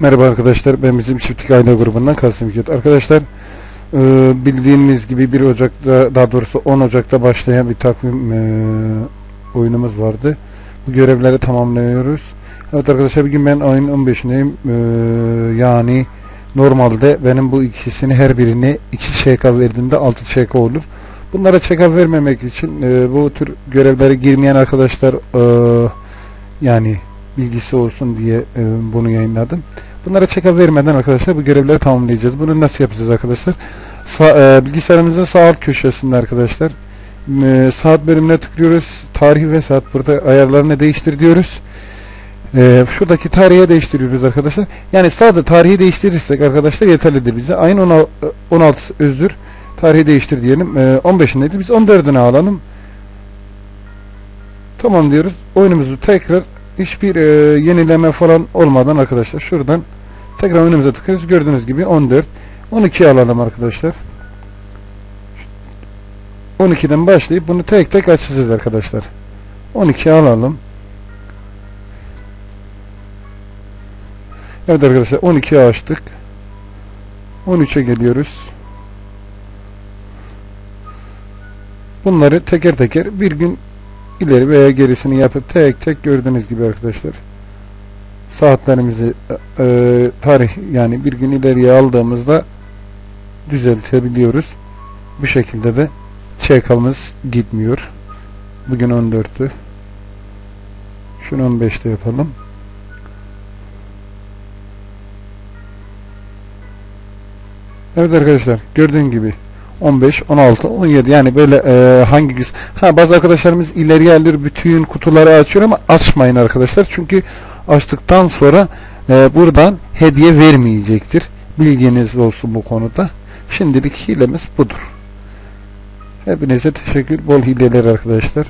Merhaba arkadaşlar ben bizim çiftlik aile grubundan Kasım Hikmet. Arkadaşlar e, bildiğiniz gibi 1 Ocak'ta daha doğrusu 10 Ocak'ta başlayan bir takvim e, oyunumuz vardı. Bu görevleri tamamlıyoruz. Evet arkadaşlar bugün ben ayın 15'indeyim. E, yani normalde benim bu ikisini her birini 2 şek verdiğimde 6 şek olur. Bunlara check vermemek için e, bu tür görevlere girmeyen arkadaşlar e, yani bilgisi olsun diye e, bunu yayınladım. Bunlara check vermeden arkadaşlar bu görevleri tamamlayacağız. Bunu nasıl yapacağız arkadaşlar? Sa e, bilgisayarımızın sağ alt köşesinde arkadaşlar e, saat bölümüne tıklıyoruz. Tarih ve saat burada ayarlarını değiştir diyoruz. E, şuradaki tarihe değiştiriyoruz arkadaşlar. Yani sadece tarihi değiştirirsek arkadaşlar yeterlidir bize. Ayın 16, 16 özür tarihi değiştir diyelim. E, 15'indeydi. Biz 14'üne alalım. Tamam diyoruz. Oyunumuzu tekrar hiçbir e, yenileme falan olmadan arkadaşlar şuradan tekrar önümüze tıkarız. Gördüğünüz gibi 14. 12 alalım arkadaşlar. 12'den başlayıp bunu tek tek açacağız arkadaşlar. 12 alalım. Evet arkadaşlar 12'yi açtık. 13'e geliyoruz. Bunları teker teker bir gün ileri veya gerisini yapıp tek tek gördüğünüz gibi arkadaşlar saatlerimizi e, tarih yani bir gün ileriye aldığımızda düzeltebiliyoruz. Bu şekilde de çekalımız gitmiyor. Bugün 14'tü. Şunu 15'te yapalım. Evet arkadaşlar gördüğün gibi 15, 16, 17 yani böyle e, hangi gün ha bazı arkadaşlarımız ileri yerler bütün kutuları açıyor ama açmayın arkadaşlar. Çünkü açtıktan sonra e, buradan hediye vermeyecektir. Bilginiz olsun bu konuda. Şimdilik hilemiz budur. Hepinize teşekkür bol hileler arkadaşlar